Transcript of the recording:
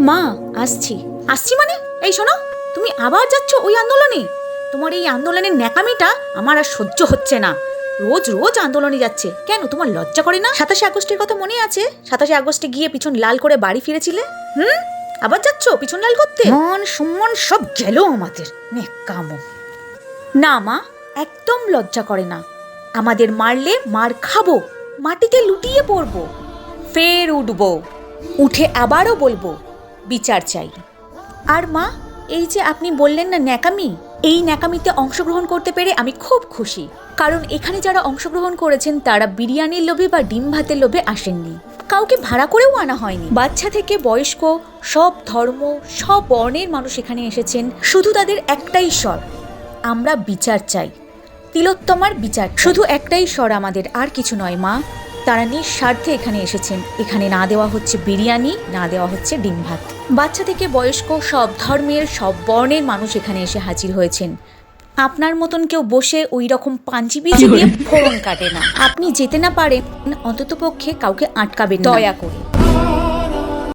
মা আসছি। আসছি মানে? এই শোনো তুমি আবার যাচ্ছ ওই আন্দোলনে? তোমার এই আন্দোলনের ন্যাকামিটা আমার আর সহ্য হচ্ছে না। রোজ রোজ আন্দোলনে যাচ্ছে। কেন তোমার লজ্জা করে না? সাতাশে আগস্টের কথা মনে আছে? সাতাশে আগস্টে গিয়ে পিছন লাল করে বাড়ি ফিরেছিলে? হুম? আবার যাচ্ছ পিছন লাল করতে? মন সম্মান সব গেল আমাদের। নেকামো না মা একদম লজ্জা করে না। আমাদের মারলে মার খাব মাটিতে লুটিয়ে পড়ব। ফের উঠবো। উঠে আবারও বলব বিচার চাই। আর মা, এই যে আপনি বললেন না ন্যাকামি, এই ন্যাকামিতে অংশগ্রহণ করতে পেরে আমি খুব খুশি। কারণ এখানে যারা অংশগ্রহণ করেছেন, তারা বিরিয়ানির লোভে বা ডিম ভাতের লোভে আসেননি। কাউকে ভাড়া করেও আনা হয়নি। বাচ্চা থেকে বয়স্ক, সব ধর্ম, সব বর্ণের মানুষ এখানে এসেছেন। শুধু তাদের একটাই স্বর, আমরা বিচার চাই। তিলোত্তমার বিচার শুধু একটাই স্বর আমাদের, আর কিছু নয় মা। তারা নিঃস্বার্থে এখানে এসেছেন। এখানে না দেওয়া হচ্ছে বিরিয়ানি না দেওয়া হচ্ছে ডিম ভাত। বাচ্চা থেকে বয়স্ক সব ধর্মের সব বর্ণের মানুষ এখানে এসে হাজির হয়েছেন। আপনার মতন কেউ বসে ওই রকম পাঞ্জিবি দিয়ে ফোরন কাটে না। আপনি যেতে না পারেন অন্ততপক্ষে কাউকে আটকাবেন দয়া করে।